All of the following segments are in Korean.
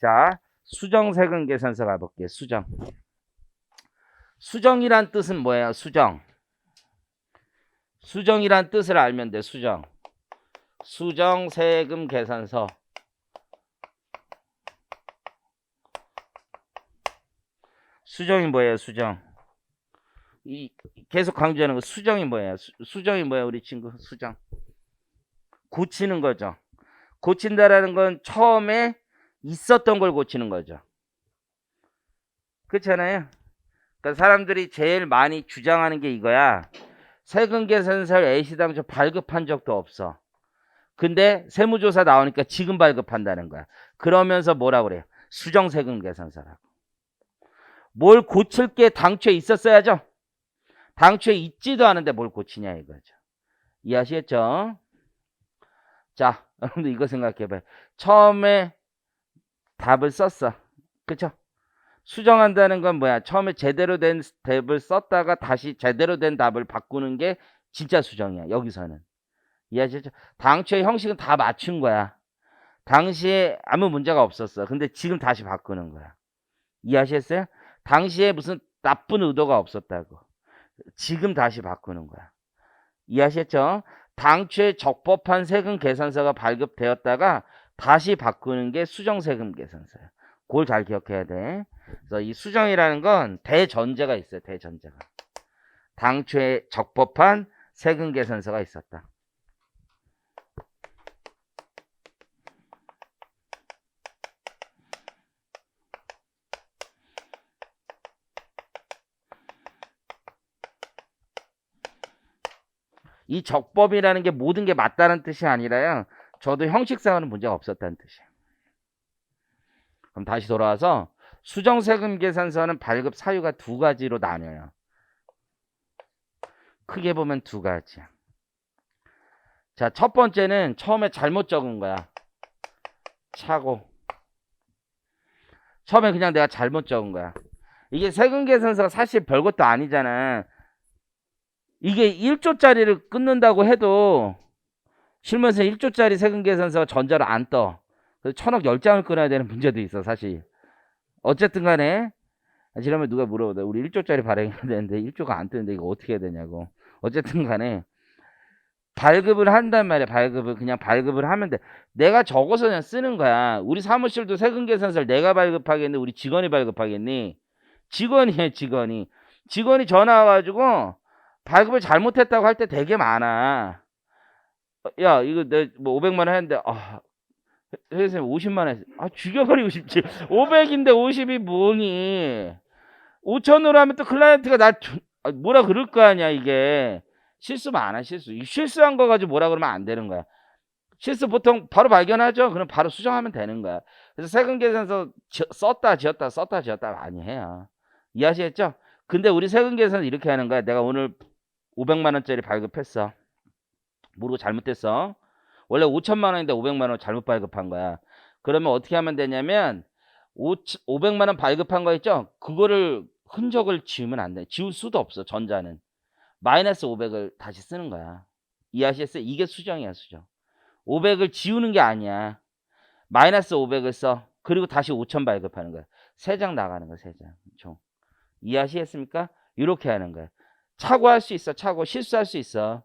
자, 수정 세금 계산서 가볼게요. 수정. 수정이란 뜻은 뭐예요? 수정. 수정이란 뜻을 알면 돼. 수정. 수정 세금 계산서. 수정이 뭐예요? 수정. 이 계속 강조하는 거 수정이 뭐예요? 수, 수정이 뭐예요? 우리 친구 수정. 고치는 거죠. 고친다라는 건 처음에 있었던 걸 고치는 거죠. 그렇잖아요. 그러니까 사람들이 제일 많이 주장하는 게 이거야. 세금 계산서를 A시당초 발급한 적도 없어. 근데 세무조사 나오니까 지금 발급한다는 거야. 그러면서 뭐라 그래요? 수정 세금 계산서라고. 뭘 고칠 게 당초에 있었어야죠. 당초에 있지도 않은데 뭘 고치냐 이거죠. 이해하시겠죠? 자, 여러분들 이거 생각해봐요. 처음에 답을 썼어. 그쵸? 수정한다는 건 뭐야? 처음에 제대로 된 답을 썼다가 다시 제대로 된 답을 바꾸는 게 진짜 수정이야. 여기서는. 이해하시죠? 당초의 형식은 다 맞춘 거야. 당시에 아무 문제가 없었어. 근데 지금 다시 바꾸는 거야. 이해하셨어요? 당시에 무슨 나쁜 의도가 없었다고. 지금 다시 바꾸는 거야. 이해하셨죠? 당초에 적법한 세금 계산서가 발급되었다가 다시 바꾸는 게 수정 세금 계산서야. 그걸 잘 기억해야 돼. 그래서 이 수정이라는 건 대전제가 있어요. 대전제가. 당초에 적법한 세금 계산서가 있었다. 이 적법이라는 게 모든 게 맞다는 뜻이 아니라요. 저도 형식상으로는 문제가 없었다는 뜻이에요. 그럼 다시 돌아와서 수정세금 계산서는 발급 사유가 두 가지로 나뉘어요. 크게 보면 두 가지야. 자, 첫 번째는 처음에 잘못 적은 거야. 차고. 처음에 그냥 내가 잘못 적은 거야. 이게 세금 계산서가 사실 별것도 아니잖아. 이게 1조짜리를 끊는다고 해도 실무에서 1조짜리 세금 계산서가 전자로 안 떠. 그래서 천억 10장을 끊어야 되는 문제도 있어, 사실. 어쨌든 간에 지난번에 누가 물어보다 우리 1조짜리 발행해야 되는데 1조가 안 뜨는데 이거 어떻게 해야 되냐고. 어쨌든 간에 발급을 한단 말이야. 발급을 그냥 발급을 하면 돼. 내가 적어서 그냥 쓰는 거야. 우리 사무실도 세금 계산서를 내가 발급하겠니? 우리 직원이 발급하겠니? 직원이에요, 직원이. 직원이 전화 와가지고 발급을 잘못했다고 할 때 되게 많아. 어, 야, 이거 내 뭐 500만 원 했는데 아, 선생님 50만 원 했어. 아, 죽여버리고 싶지. 500인데 50이 뭐니? 5천으로 하면 또 클라이언트가 날 주- 아, 뭐라 그럴 거 아니야, 이게. 실수 많아, 실수. 이 실수한 거 가지고 뭐라 그러면 안 되는 거야. 실수 보통 바로 발견하죠? 그럼 바로 수정하면 되는 거야. 그래서 세금 계산서 지- 썼다, 지었다, 썼다, 지었다 많이 해요. 이해하시겠죠? 근데 우리 세금 계산서 이렇게 하는 거야. 내가 오늘 500만 원짜리 발급했어. 모르고 잘못했어. 원래 5천만 원인데 500만 원 잘못 발급한 거야. 그러면 어떻게 하면 되냐면 500만 원 발급한 거 있죠? 그거를 흔적을 지우면 안 돼. 지울 수도 없어. 전자는. 마이너스 500을 다시 쓰는 거야. 이해하시겠어요? 이게 수정이야, 수정. 500을 지우는 게 아니야. 마이너스 500을 써. 그리고 다시 5천 발급하는 거야. 세 장 나가는 거야, 세 장. 총. 이해하시겠습니까? 이렇게 하는 거야. 착오할 수 있어, 착오. 실수할 수 있어.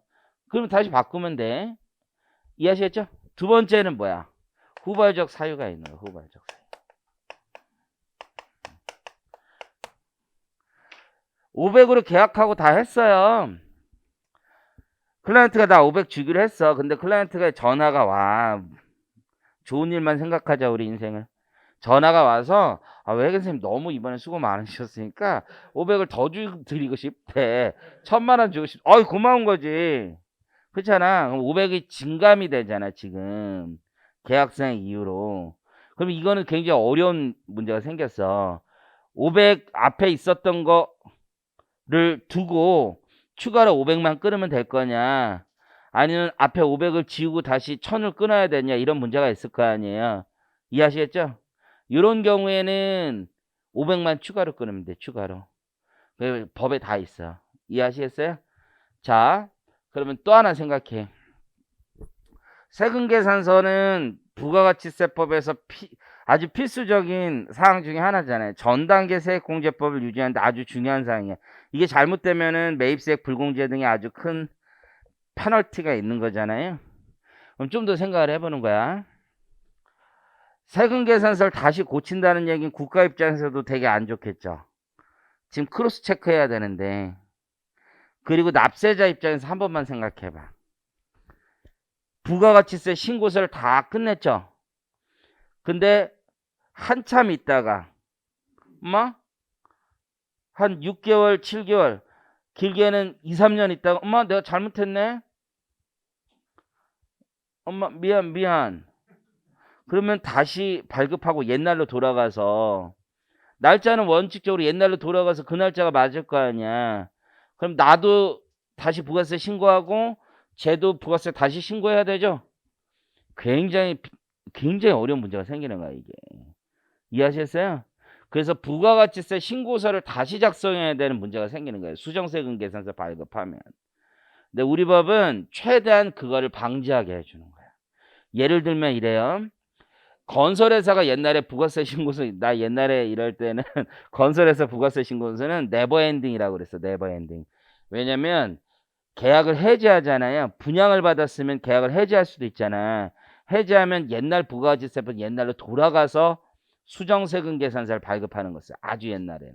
그럼 다시 바꾸면 돼. 이해하시겠죠? 두 번째는 뭐야? 후발적 사유가 있는 거야, 후발적 사유. 500으로 계약하고 다 했어요. 클라이언트가 나 500 주기로 했어. 근데 클라이언트가 전화가 와. 좋은 일만 생각하자, 우리 인생을. 전화가 와서, 아, 외계 선생님 너무 이번에 수고 많으셨으니까 500을 더 주, 드리고 싶대. 천만 원 주고 싶, 어이, 고마운 거지. 그렇잖아. 그럼 500이 증감이 되잖아, 지금. 계약상 이후로. 그럼 이거는 굉장히 어려운 문제가 생겼어. 500 앞에 있었던 거를 두고 추가로 500만 끊으면 될 거냐. 아니면 앞에 500을 지우고 다시 1000을 끊어야 되냐. 이런 문제가 있을 거 아니에요. 이해하시겠죠? 이런 경우에는 500만 추가로 끊으면 돼, 추가로. 그 법에 다 있어. 이해하시겠어요? 자, 그러면 또 하나 생각해. 세금 계산서는 부가가치세법에서 피, 아주 필수적인 사항 중에 하나잖아요. 전 단계 세액 공제법을 유지하는데 아주 중요한 사항이에요. 이게 잘못되면은 매입세액 불공제 등의 아주 큰 페널티가 있는 거잖아요. 그럼 좀 더 생각을 해보는 거야. 세금 계산서를 다시 고친다는 얘기는 국가 입장에서도 되게 안 좋겠죠. 지금 크로스 체크해야 되는데 그리고 납세자 입장에서 한 번만 생각해봐. 부가가치세 신고서를 다 끝냈죠. 근데 한참 있다가 엄마 한 6개월, 7개월 길게는 2, 3년 있다가 엄마 내가 잘못했네. 엄마 미안 미안. 그러면 다시 발급하고 옛날로 돌아가서 날짜는 원칙적으로 옛날로 돌아가서 그 날짜가 맞을 거 아니야. 그럼 나도 다시 부가세 신고하고 쟤도 부가세 다시 신고해야 되죠. 굉장히 비- 굉장히 어려운 문제가 생기는 거야 이게. 이해하셨어요? 그래서 부가가치세 신고서를 다시 작성해야 되는 문제가 생기는 거예요. 수정세금 계산서 발급하면. 근데 우리 법은 최대한 그거를 방지하게 해주는 거야. 예를 들면 이래요. 건설회사가 옛날에 부가세 신고서 나 옛날에 이럴 때는 건설회사 부가세 신고서는 네버엔딩이라고 그랬어. 네버엔딩. 왜냐면 계약을 해지하잖아요. 분양을 받았으면 계약을 해지할 수도 있잖아. 해지하면 옛날 부가가치세법 옛날로 돌아가서 수정세금 계산서를 발급하는 것을 아주 옛날에는.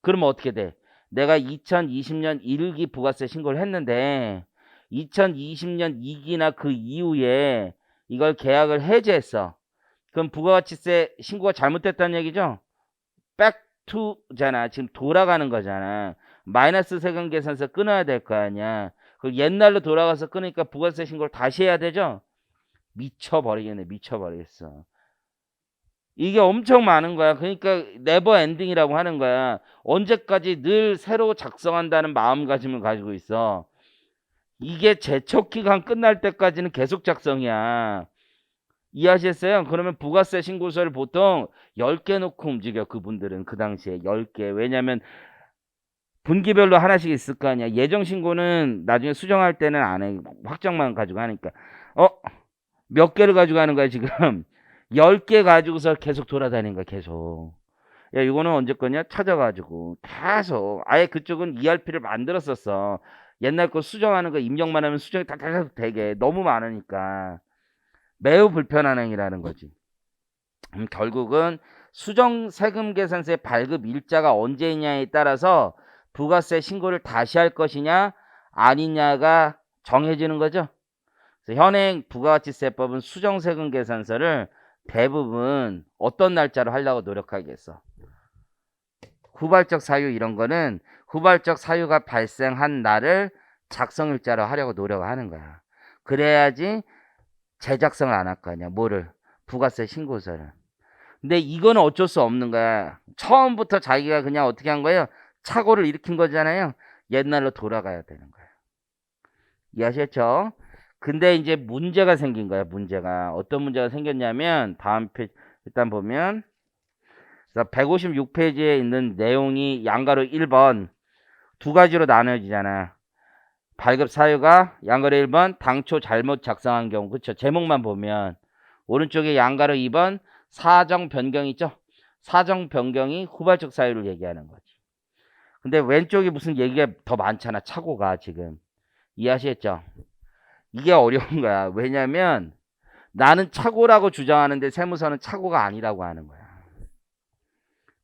그러면 어떻게 돼? 내가 2020년 1기 부가세 신고를 했는데 2020년 2기나 그 이후에 이걸 계약을 해지했어. 그럼 부가가치세 신고가 잘못됐다는 얘기죠? 백투잖아. 지금 돌아가는 거잖아. 마이너스 세금 계산서 끊어야 될 거 아니야. 그 옛날로 돌아가서 끊으니까 부가세 신고를 다시 해야 되죠? 미쳐버리겠네. 미쳐버리겠어. 이게 엄청 많은 거야. 그러니까 네버 엔딩이라고 하는 거야. 언제까지 늘 새로 작성한다는 마음가짐을 가지고 있어. 이게 제척 기간 끝날 때까지는 계속 작성이야. 이해하셨어요? 그러면 부가세 신고서를 보통 10개 놓고 움직여 그분들은 그 당시에 10개. 왜냐면 분기별로 하나씩 있을 거 아니야. 예정 신고는 나중에 수정할 때는 안 해. 확정만 가지고 하니까. 어? 몇 개를 가지고 하는 거야, 지금? 10개 가지고서 계속 돌아다니는 거야, 계속. 야, 이거는 언제 거냐? 찾아가지고. 계속. 아예 그쪽은 ERP를 만들었었어. 옛날 거 수정하는 거 입력만 하면 수정이 다다닥 되게. 너무 많으니까. 매우 불편한 행위라는 거지. 음, 결국은 수정 세금 계산서의 발급 일자가 언제냐에 따라서 부가세 신고를 다시 할 것이냐 아니냐가 정해지는 거죠. 현행 부가가치세법은 수정 세금 계산서를 대부분 어떤 날짜로 하려고 노력하겠어. 후발적 사유 이런 거는 후발적 사유가 발생한 날을 작성일자로 하려고 노력하는 거야. 그래야지 재작성을 안 할 거 아니야. 뭐를? 부가세 신고서를. 근데 이거는 어쩔 수 없는 거야. 처음부터 자기가 그냥 어떻게 한 거예요? 착오를 일으킨 거잖아요. 옛날로 돌아가야 되는 거야. 이해하셨죠? 근데 이제 문제가 생긴 거야. 문제가 어떤 문제가 생겼냐면 다음 페 일단 보면 156페이지에 있는 내용이 양가로 1번 두 가지로 나눠지잖아. 발급 사유가 양가로 1번 당초 잘못 작성한 경우 그쵸 제목만 보면 오른쪽에 양가로 2번 사정 변경 있죠 사정 변경이 후발적 사유를 얘기하는 거지 근데 왼쪽에 무슨 얘기가 더 많잖아 착오가 지금 이해하시겠죠 이게 어려운 거야 왜냐면 나는 착오라고 주장하는데 세무서는 착오가 아니라고 하는 거야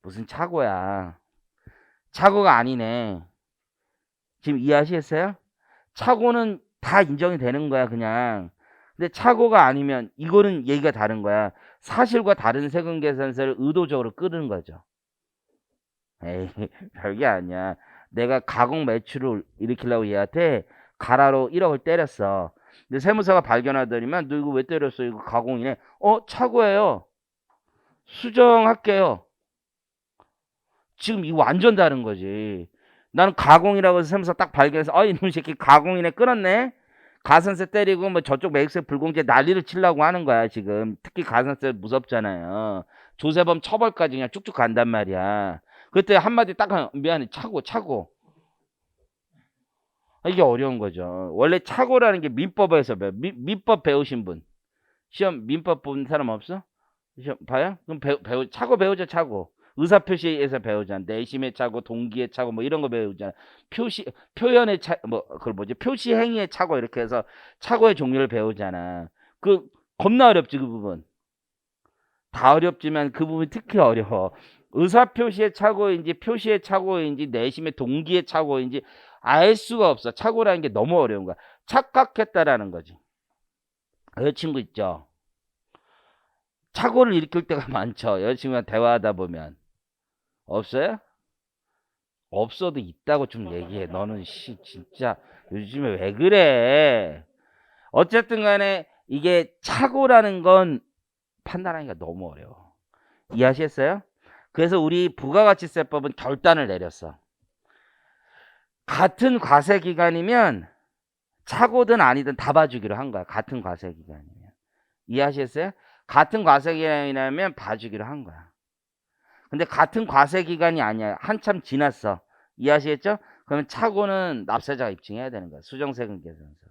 무슨 착오야 착오가 아니네 지금 이해하시겠어요? 착오는 다 인정이 되는 거야, 그냥. 근데 착오가 아니면 이거는 얘기가 다른 거야. 사실과 다른 세금 계산서를 의도적으로 끄는 거죠. 에이, 별게 아니야. 내가 가공 매출을 일으키려고 얘한테 가라로 1억을 때렸어. 근데 세무서가 발견하더니만 너 이거 왜 때렸어? 이거 가공이네. 어, 착오예요. 수정할게요. 지금 이거 완전 다른 거지. 나는 가공이라고 해서 세무서 딱 발견해서 어 이놈 새끼 가공이네 끊었네 가산세 때리고 뭐 저쪽 매입세 불공제 난리를 치려고 하는 거야 지금 특히 가산세 무섭잖아요 조세범 처벌까지 그냥 쭉쭉 간단 말이야 그때 한마디 딱 하면 미안해. 차고 차고. 아, 이게 어려운 거죠. 원래 차고라는 게 민법에서 배워 민, 민법 배우신 분. 시험 민법 본 사람 없어? 시험 봐요? 그럼 배우, 배우 차고 배우죠 차고. 의사 표시에서 배우잖아. 내심의 차고 동기의 차고 뭐 이런 거 배우잖아. 표시 표현의 차 뭐 그걸 뭐지? 표시 행위의 차고 이렇게 해서 차고의 종류를 배우잖아. 그 겁나 어렵지 그 부분. 다 어렵지만 그 부분이 특히 어려워 의사 표시의 차고인지 표시의 차고인지 내심의 동기의 차고인지 알 수가 없어 차고라는 게 너무 어려운 거야 착각했다라는 거지 여자친구 있죠 착오를 일으킬 때가 많죠. 여자친구랑 대화하다 보면. 없어요? 없어도 있다고 좀 얘기해. 너는 씨 진짜 요즘에 왜 그래? 어쨌든 간에 이게 착오라는 건 판단하기가 너무 어려워. 이해하시겠어요? 그래서 우리 부가가치세법은 결단을 내렸어. 같은 과세 기간이면 착오든 아니든 다 봐주기로 한 거야. 같은 과세 기간이면. 이해하시겠어요? 같은 과세 기간이라면 봐주기로 한 거야. 근데 같은 과세 기간이 아니야. 한참 지났어. 이해하시겠죠? 그러면 착오는 납세자가 입증해야 되는 거야. 수정세금 계산서.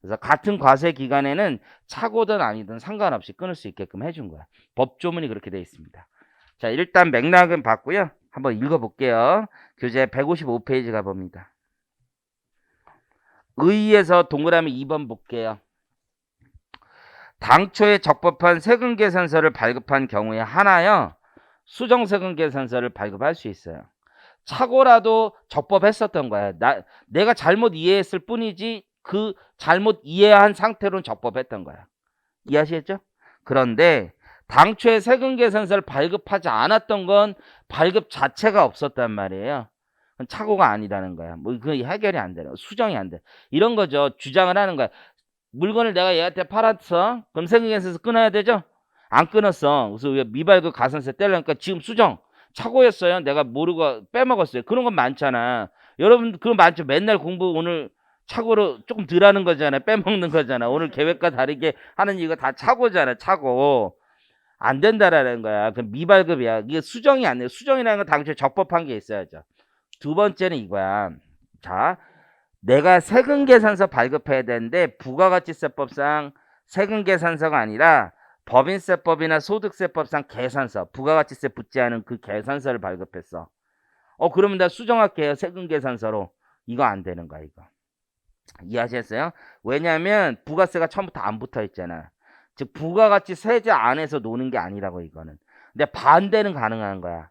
그래서 같은 과세 기간에는 착오든 아니든 상관없이 끊을 수 있게끔 해준 거야. 법조문이 그렇게 돼 있습니다. 자, 일단 맥락은 봤고요. 한번 읽어볼게요. 교재 155페이지 가봅니다. 의의에서 동그라미 2번 볼게요. 당초에 적법한 세금 계산서를 발급한 경우에 하나여 수정 세금 계산서를 발급할 수 있어요. 착오라도 적법했었던 거야. 나 내가 잘못 이해했을 뿐이지 그 잘못 이해한 상태로는 적법했던 거야. 이해하시겠죠? 그런데 당초에 세금 계산서를 발급하지 않았던 건 발급 자체가 없었단 말이에요. 착오가 아니라는 거야. 뭐 그 해결이 안 되는 수정이 안 돼. 이런 거죠. 주장을 하는 거야. 물건을 내가 얘한테 팔았어. 그럼 세금 계산서 끊어야 되죠? 안 끊었어. 그래서 왜 미발급 가산세 떼려니까 지금 수정 착오였어요. 내가 모르고 빼먹었어요. 그런 건 많잖아. 여러분 그런 많죠. 맨날 공부 오늘 착오로 조금 덜 하는 거잖아. 빼먹는 거잖아. 오늘 계획과 다르게 하는 이거 다 착오잖아. 착오. 안 된다라는 거야. 그 미발급이야. 이게 수정이 안 돼. 수정이라는 건 당초에 적법한 게 있어야죠. 두 번째는 이거야. 자, 내가 세금 계산서 발급해야 되는데 부가가치세법상 세금 계산서가 아니라 법인세법이나 소득세법상 계산서, 부가가치세 붙지 않은 그 계산서를 발급했어. 어, 그러면 나 수정할게요. 세금 계산서로. 이거 안 되는 거야, 이거. 이해하셨어요? 왜냐하면 부가세가 처음부터 안 붙어 있잖아. 즉 부가가치 세제 안에서 노는 게 아니라고 이거는. 근데 반대는 가능한 거야.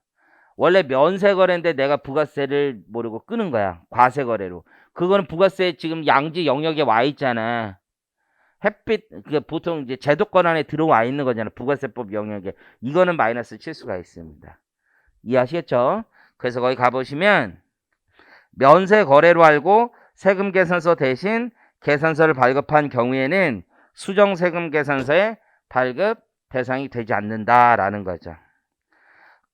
원래 면세 거래인데 내가 부가세를 모르고 끄는 거야. 과세 거래로. 그거는 부가세 지금 양지 영역에 와 있잖아. 햇빛 그 보통 이제 제도권 안에 들어와 있는 거잖아. 부가세법 영역에. 이거는 마이너스 칠 수가 있습니다. 이해하시겠죠? 그래서 거기 가 보시면 면세 거래로 알고 세금 계산서 대신 계산서를 발급한 경우에는 수정 세금 계산서에 발급 대상이 되지 않는다라는 거죠.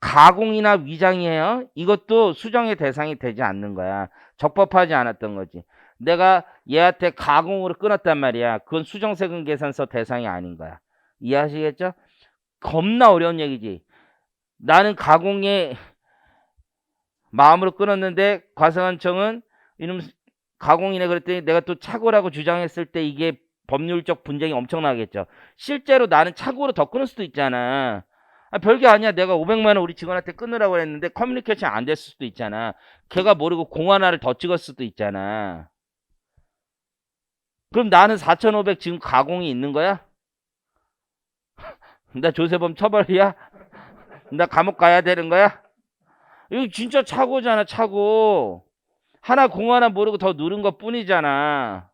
가공이나 위장이에요. 이것도 수정의 대상이 되지 않는 거야. 적법하지 않았던 거지. 내가 얘한테 가공으로 끊었단 말이야. 그건 수정세금 계산서 대상이 아닌 거야. 이해하시겠죠? 겁나 어려운 얘기지. 나는 가공에 마음으로 끊었는데 과세관청은 이놈 가공이네 그랬더니 내가 또 착오라고 주장했을 때 이게 법률적 분쟁이 엄청나겠죠. 실제로 나는 착오로 더 끊을 수도 있잖아. 아, 별게 아니야. 내가 500만 원 우리 직원한테 끊으라고 했는데 커뮤니케이션 안 됐을 수도 있잖아. 걔가 모르고 공 하나를 더 찍었을 수도 있잖아. 그럼 나는 4,500 지금 가공이 있는 거야? 나 조세범 처벌이야? 나 감옥 가야 되는 거야? 이거 진짜 착오잖아, 착오. 하나 공 하나 모르고 더 누른 것 뿐이잖아.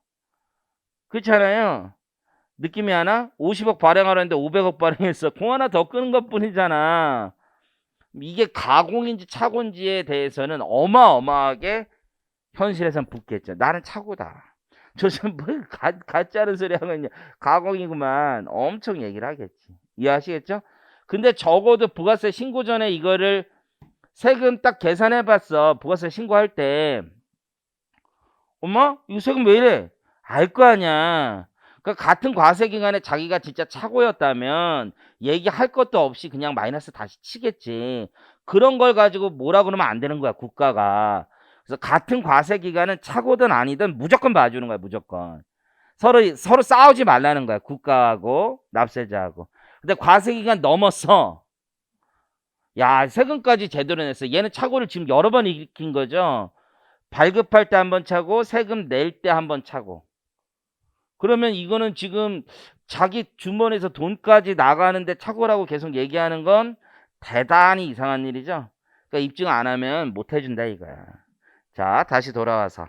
그렇잖아요. 느낌이 하나? 50억 발행하려는데 500억 발행했어. 공 하나 더 끄는 것 뿐이잖아. 이게 가공인지 착오인지에 대해서는 어마어마하게 현실에선 붙겠죠. 나는 착오다. 저 지금 뭐 가, 가짜 는 소리 하고 있냐. 가공이구만. 엄청 얘기를 하겠지. 이해하시겠죠? 근데 적어도 부가세 신고 전에 이거를 세금 딱 계산해 봤어. 부가세 신고할 때. 엄마? 이거 세금 왜 이래? 알 거 아니야. 그 같은 과세 기간에 자기가 진짜 착오였다면 얘기할 것도 없이 그냥 마이너스 다시 치겠지. 그런 걸 가지고 뭐라 그러면 안 되는 거야, 국가가. 그래서 같은 과세 기간은 착오든 아니든 무조건 봐주는 거야, 무조건. 서로 서로 싸우지 말라는 거야, 국가하고 납세자하고. 근데 과세 기간 넘었어. 야, 세금까지 제대로 냈어. 얘는 착오를 지금 여러 번 일으킨 거죠. 발급할 때 한 번 차고 세금 낼 때 한 번 차고. 그러면 이거는 지금 자기 주머니에서 돈까지 나가는데 착오라고 계속 얘기하는 건 대단히 이상한 일이죠. 그러니까 입증 안 하면 못 해준다 이거야. 자, 다시 돌아와서.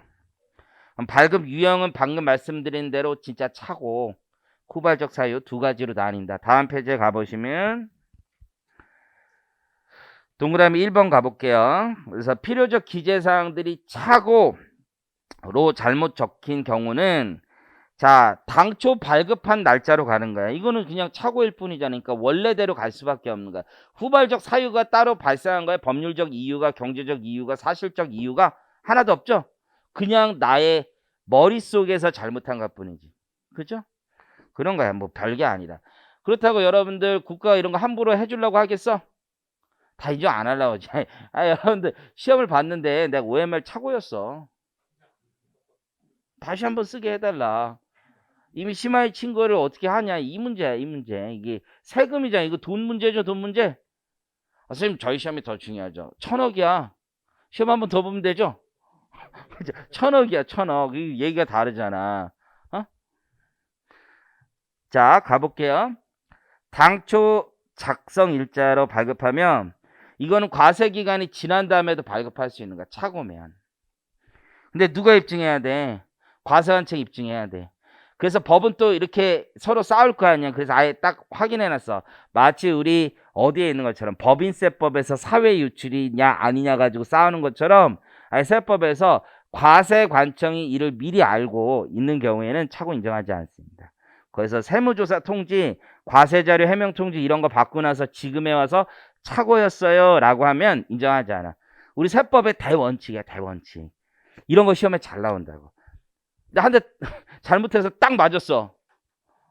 발급 유형은 방금 말씀드린 대로 진짜 차고 후발적 사유 두 가지로 나뉜다. 다음 페이지에 가보시면 동그라미 1번 가볼게요. 그래서 필요적 기재사항들이 차고로 잘못 적힌 경우는 자 당초 발급한 날짜로 가는 거야. 이거는 그냥 차고일 뿐이잖아. 그러니까 원래대로 갈 수밖에 없는 거야. 후발적 사유가 따로 발생한 거야. 법률적 이유가 경제적 이유가 사실적 이유가 하나도 없죠. 그냥 나의 머릿속에서 잘못한 것 뿐이지. 그죠? 그런 거야. 뭐 별게 아니라. 그렇다고 여러분들 국가가 이런 거 함부로 해주려고 하겠어? 다 인정 안 하려고 하지. 아, 여러분들 시험을 봤는데 내가 OMR 차고였어. 다시 한번 쓰게 해달라. 이미 심하게 친 거를 어떻게 하냐. 이 문제야, 이 문제. 이게 세금이잖아. 이거 돈 문제죠, 돈 문제? 아, 선생님, 저희 시험이 더 중요하죠. 천억이야. 시험 한 번 더 보면 되죠? 천억이야, 천억. 이 얘기가 다르잖아. 어? 자, 가볼게요. 당초 작성 일자로 발급하면 이거는 과세 기간이 지난 다음에도 발급할 수 있는 거야. 차고면. 근데 누가 입증해야 돼? 과세한 책 입증해야 돼. 그래서 법은 또 이렇게 서로 싸울 거 아니야. 그래서 아예 딱 확인해 놨어. 마치 우리 어디에 있는 것처럼 법인세법에서 사회 유출이냐 아니냐 가지고 싸우는 것처럼 아예 세법에서 과세 관청이 이를 미리 알고 있는 경우에는 차고 인정하지 않습니다. 그래서 세무조사 통지, 과세자료 해명 통지 이런 거 받고 나서 지금에 와서 차고였어요라고 하면 인정하지 않아. 우리 세법의 대원칙이야, 대원칙. 이런 거 시험에 잘 나온다고. 한 대 잘못해서 딱 맞았어.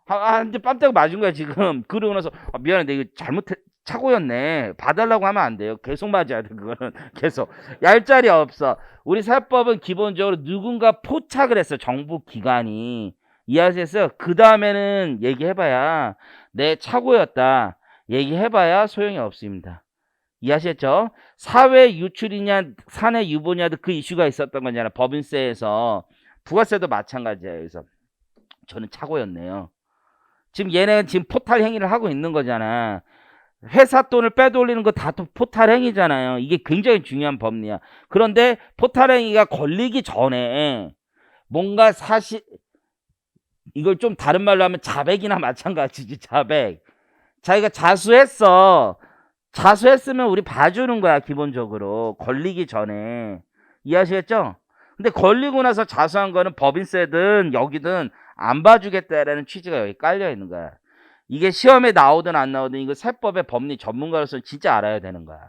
한대 뺨때가 맞은 거야 지금. 그러고 나서 아, 미안한데 이거 잘못해 차고였네. 봐달라고 하면 안 돼요. 계속 맞아야 돼 그거는 계속. 얄짤이 없어. 우리 세법은 기본적으로 누군가 포착을 했어. 정부 기관이. 이해하셨어요? 그 다음에는 얘기해봐야 내 차고였다. 얘기해봐야 소용이 없습니다. 이해하셨죠? 사회 유출이냐 사내 유보냐도 그 이슈가 있었던 거잖아. 법인세에서. 부가세도 마찬가지예요. 그래서 저는 차고였네요. 지금 얘네는 지금 포탈 행위를 하고 있는 거잖아. 회사 돈을 빼돌리는 거 다 포탈 행위잖아요. 이게 굉장히 중요한 법리야. 그런데 포탈 행위가 걸리기 전에 뭔가 사실 이걸 좀 다른 말로 하면 자백이나 마찬가지지 자백. 자기가 자수했어. 자수했으면 우리 봐주는 거야 기본적으로 걸리기 전에 이해하시겠죠? 근데 걸리고 나서 자수한 거는 법인세든 여기든 안 봐주겠다라는 취지가 여기 깔려 있는 거야. 이게 시험에 나오든 안 나오든 이거 세법의 법리 전문가로서 진짜 알아야 되는 거야.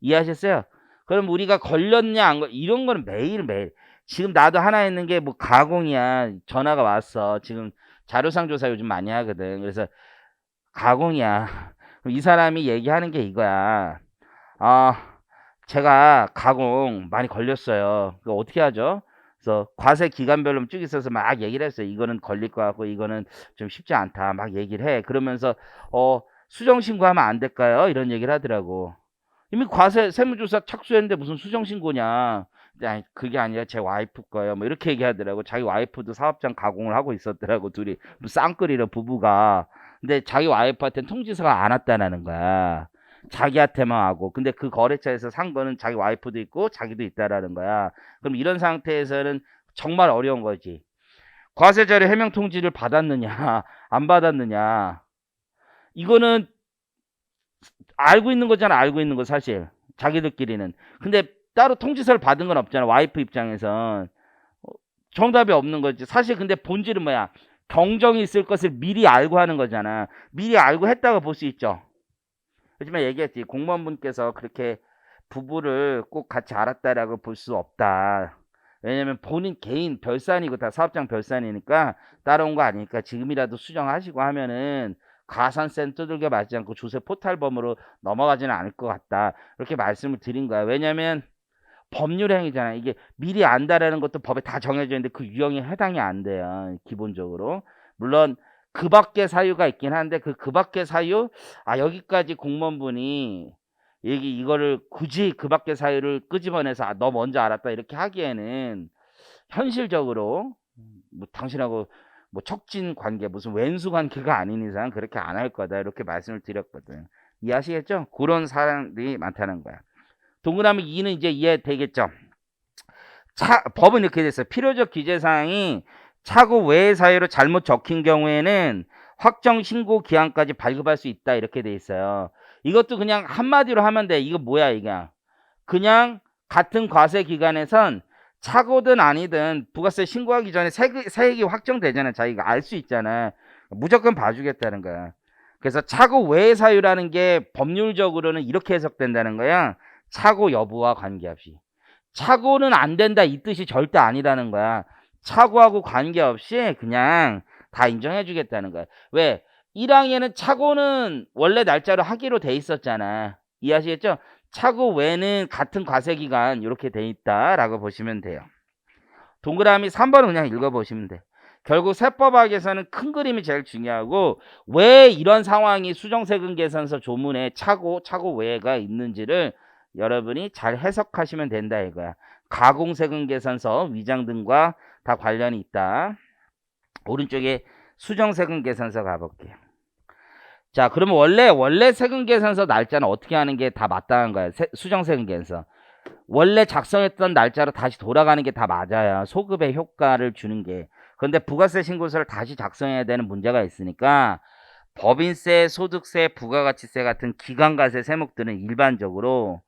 이해하셨어요? 그럼 우리가 걸렸냐 안 걸, 이런 거는 매일 매일. 지금 나도 하나 있는 게 뭐 가공이야. 전화가 왔어. 지금 자료상 조사 요즘 많이 하거든. 그래서 가공이야. 그럼 이 사람이 얘기하는 게 이거야. 아, 제가 가공 많이 걸렸어요. 그거 어떻게 하죠? 그래서 과세 기간별로 쭉 있어서 막 얘기를 했어요. 이거는 걸릴 것 같고 이거는 좀 쉽지 않다. 막 얘기를 해. 그러면서 어 수정 신고하면 안 될까요? 이런 얘기를 하더라고. 이미 과세 세무조사 착수했는데 무슨 수정 신고냐? 아니, 그게 아니라 제 와이프 거예요. 뭐 이렇게 얘기하더라고. 자기 와이프도 사업장 가공을 하고 있었더라고. 둘이 뭐 쌍끌이로 부부가. 근데 자기 와이프한테는 통지서가 안 왔다라는 거야. 자기한테만 하고. 근데 그 거래처에서 산 거는 자기 와이프도 있고 자기도 있다라는 거야. 그럼 이런 상태에서는 정말 어려운 거지. 과세자료 해명 통지를 받았느냐 안 받았느냐. 이거는 알고 있는 거잖아 알고 있는 거 사실. 자기들끼리는. 근데 따로 통지서를 받은 건 없잖아 와이프 입장에선. 어, 정답이 없는 거지. 사실 근데 본질은 뭐야? 경정이 있을 것을 미리 알고 하는 거잖아. 미리 알고 했다고 볼 수 있죠 요즘에 얘기했지 공무원분께서 그렇게 부부를 꼭 같이 알았다라고 볼 수 없다. 왜냐면 본인 개인 별산이고 다 사업장 별산이니까 따라온 거 아니니까 지금이라도 수정하시고 하면은 가산세는 두들겨 맞지 않고 조세 포탈범으로 넘어가지는 않을 것 같다. 이렇게 말씀을 드린 거야. 왜냐면 법률 행위잖아. 이게 미리 안다라는 것도 법에 다 정해져 있는데 그 유형에 해당이 안 돼요. 기본적으로. 물론 그 밖의 사유가 있긴 한데 그 그 밖의 사유 아 여기까지 공무원분이 얘기 이거를 굳이 그 밖의 사유를 끄집어내서 아, 너 먼저 알았다 이렇게 하기에는 현실적으로 뭐 당신하고 뭐 척진 관계 무슨 왼수 관계가 아닌 이상 그렇게 안 할 거다 이렇게 말씀을 드렸거든 이해하시겠죠? 그런 사람들이 많다는 거야 동그라미 2는 이제 이해되겠죠? 차, 법은 이렇게 됐어요 필요적 기재사항이 차고 외의 사유로 잘못 적힌 경우에는 확정 신고 기한까지 발급할 수 있다 이렇게 돼 있어요. 이것도 그냥 한마디로 하면 돼. 이거 뭐야 이게? 그냥 같은 과세 기간에선 차고든 아니든 부가세 신고하기 전에 세액, 세액이 확정되잖아. 자기가 알 수 있잖아. 무조건 봐주겠다는 거야. 그래서 차고 외의 사유라는 게 법률적으로는 이렇게 해석된다는 거야. 차고 여부와 관계없이. 차고는 안 된다 이 뜻이 절대 아니라는 거야. 차고하고 관계없이 그냥 다 인정해 주겠다는 거야. 왜? 1항에는 차고는 원래 날짜로 하기로 돼 있었잖아. 이해하시겠죠? 차고 외는 같은 과세 기간 이렇게 돼 있다라고 보시면 돼요. 동그라미 3번은 그냥 읽어 보시면 돼. 결국 세법학에서는 큰 그림이 제일 중요하고 왜 이런 상황이 수정세금 계산서 조문에 차고 차고 외가 있는지를 여러분이 잘 해석하시면 된다 이거야. 가공세금 계산서 위장 등과 다 관련이 있다. 오른쪽에 수정 세금 계산서 가볼게요. 자, 그러면 원래 원래 세금 계산서 날짜는 어떻게 하는 게다 맞다는 거야. 세- 수정 세금 계산서. 원래 작성했던 날짜로 다시 돌아가는 게 다 맞아요. 소급의 효과를 주는 게. 그런데 부가세 신고서를 다시 작성해야 되는 문제가 있으니까 법인세, 소득세, 부가가치세 같은 기간과세 세목들은 일반적으로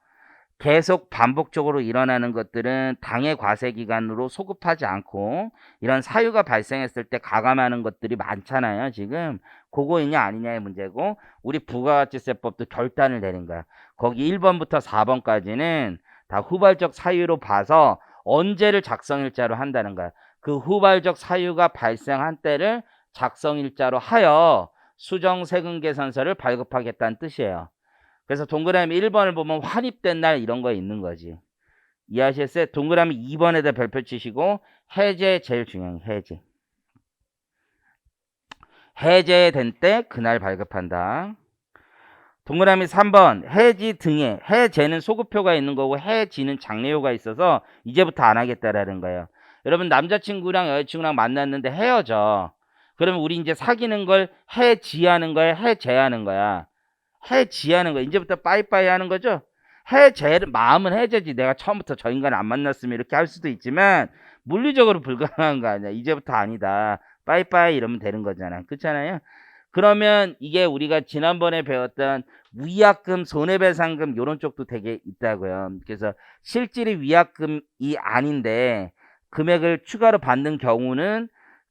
계속 반복적으로 일어나는 것들은 당해 과세 기간으로 소급하지 않고 이런 사유가 발생했을 때 가감하는 것들이 많잖아요. 지금 그거 있냐 아니냐의 문제고 우리 부가가치세법도 결단을 내린 거야. 거기 1번부터 4번까지는 다 후발적 사유로 봐서 언제를 작성일자로 한다는 거야. 그 후발적 사유가 발생한 때를 작성일자로 하여 수정세금 계산서를 발급하겠다는 뜻이에요. 그래서 동그라미 1번을 보면 환입된 날 이런 거 있는 거지. 이해하셨어요? 동그라미 2번에다 별표 치시고 해제 제일 중요한 게 해제. 해제된 때 그날 발급한다. 동그라미 3번 해지 등에 해제는 소급표가 있는 거고 해지는 장래효가 있어서 이제부터 안 하겠다라는 거예요. 여러분 남자친구랑 여자친구랑 만났는데 헤어져. 그러면 우리 이제 사귀는 걸 해지하는 거야 해제하는 거야. 해지하는 거 이제부터 빠이빠이 하는 거죠. 해제 마음은 해제지. 내가 처음부터 저 인간 안 만났으면 이렇게 할 수도 있지만 물리적으로 불가능한 거 아니야. 이제부터 아니다. 빠이빠이 이러면 되는 거잖아. 그렇잖아요. 그러면 이게 우리가 지난번에 배웠던 위약금, 손해배상금 요런 쪽도 되게 있다고요. 그래서 실질이 위약금이 아닌데 금액을 추가로 받는 경우는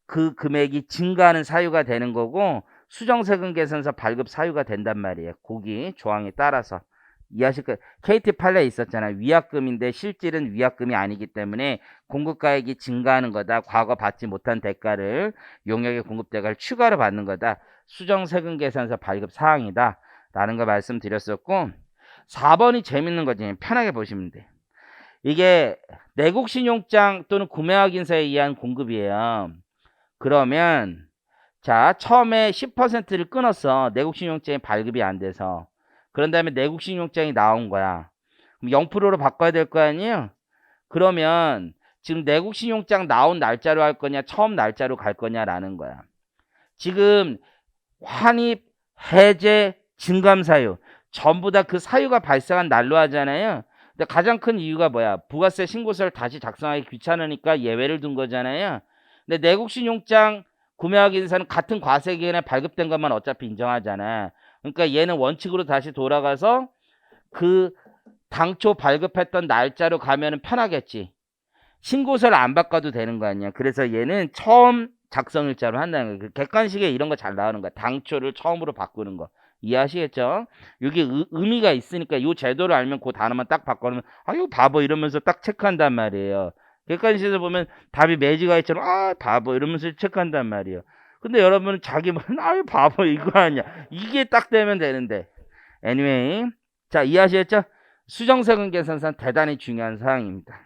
그 금액이 증가하는 사유가 되는 거고 수정세금 계산서 발급 사유가 된단 말이에요. 고기 조항에 따라서 이해하실 거예요. KT 판례 있었잖아요. 위약금인데 실질은 위약금이 아니기 때문에 공급가액이 증가하는 거다. 과거 받지 못한 대가를 용역의 공급 대가를 추가로 받는 거다. 수정세금 계산서 발급 사항이다. 라는 거 말씀드렸었고 4번이 재밌는 거지. 편하게 보시면 돼. 이게 내국신용장 또는 구매확인서에 의한 공급이에요. 그러면 자, 처음에 10%를 끊었어. 내국신용장이 발급이 안 돼서. 그런 다음에 내국신용장이 나온 거야. 그럼 0%로 바꿔야 될 거 아니에요? 그러면 지금 내국신용장 나온 날짜로 할 거냐, 처음 날짜로 갈 거냐라는 거야. 지금 환입, 해제, 증감 사유 전부 다 그 사유가 발생한 날로 하잖아요. 근데 가장 큰 이유가 뭐야? 부가세 신고서를 다시 작성하기 귀찮으니까 예외를 둔 거잖아요. 근데 내국신용장 구매하기 인사는 같은 과세 기간에 발급된 것만 어차피 인정하잖아. 그러니까 얘는 원칙으로 다시 돌아가서 그 당초 발급했던 날짜로 가면은 편하겠지. 신고서를 안 바꿔도 되는 거 아니야. 그래서 얘는 처음 작성일자로 한다는 거야. 그 객관식에 이런 거 잘 나오는 거야. 당초를 처음으로 바꾸는 거. 이해하시겠죠? 이게 의- 의미가 있으니까 이 제도를 알면 그 단어만 딱 바꿔놓으면 아유 바보 이러면서 딱 체크한단 말이에요. 객관식에서 보면 답이 매지가 있처럼 아 바보 이러면서 체크한단 말이에요. 근데 여러분은 자기 말은 아유 바보 이거 아니야. 이게 딱 되면 되는데. anyway 자 이해하시겠죠? 수정세금 계산상 대단히 중요한 사항입니다.